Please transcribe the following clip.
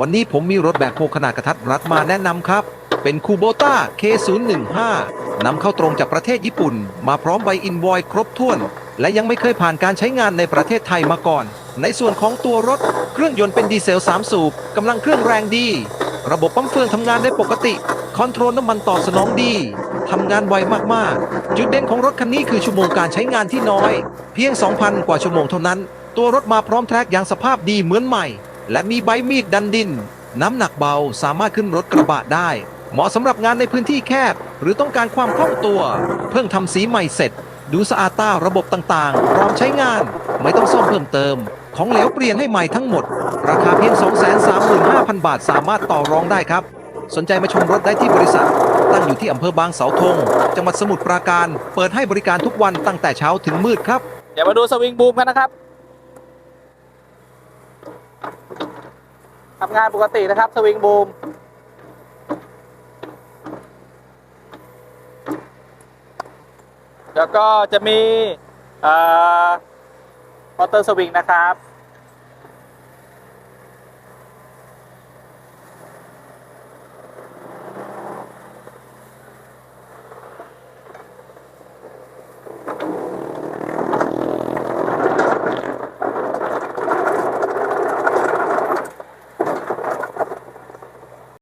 วันนี้ผมมีรถแบคโฮขนาดกระทัดรัดมาแนะนำครับ เป็นคูโบต้า K015 นำเข้าตรงจากประเทศญี่ปุ่น มาพร้อมใบอินวอยครบถ้วน และยังไม่เคยผ่านการใช้งานในประเทศไทยมาก่อน ในส่วนของตัวรถ เครื่องยนต์เป็นดีเซล 3 สูบกำลังเครื่องแรงดี ระบบปั๊มเฟืองทำงานได้ปกติ คอนโทรลน้ำมันตอบสนองดีทำงานไวมากๆ จุดเด่นของรถคันนี้คือชั่วโมงการใช้งานที่น้อย เพียง 2,000 กว่าชั่วโมงเท่านั้น ตัวรถมาพร้อมแทร็กอย่างสภาพดีเหมือนใหม่ และมีใบมีดดันดิน น้ำหนักเบาสามารถขึ้นรถกระบะได้ เหมาะสำหรับงานในพื้นที่แคบ หรือต้องการความคล่องตัว เพิ่งทำสีใหม่เสร็จ ดูสะอาดตาระบบต่างๆ พร้อมใช้งาน ไม่ต้องซ่อมเพิ่มเติม ของเหลวเปลี่ยนให้ใหม่ทั้งหมด ราคาเพียง 235,000 บาทสามารถต่อรองได้ครับ สนใจมาชมรถได้ที่บริษัท ตั้งอยู่ที่อำเภอบางเสาธง จังหวัดสมุทรปราการ เปิดให้บริการทุกวันตั้งแต่เช้าถึงมืดครับ เดี๋ยวมาดูสวิงบูมกันนะครับ ทำงานปกตินะครับสวิงบูมแล้วก็จะมีเอ่อมอเตอร์สวิงนะครับ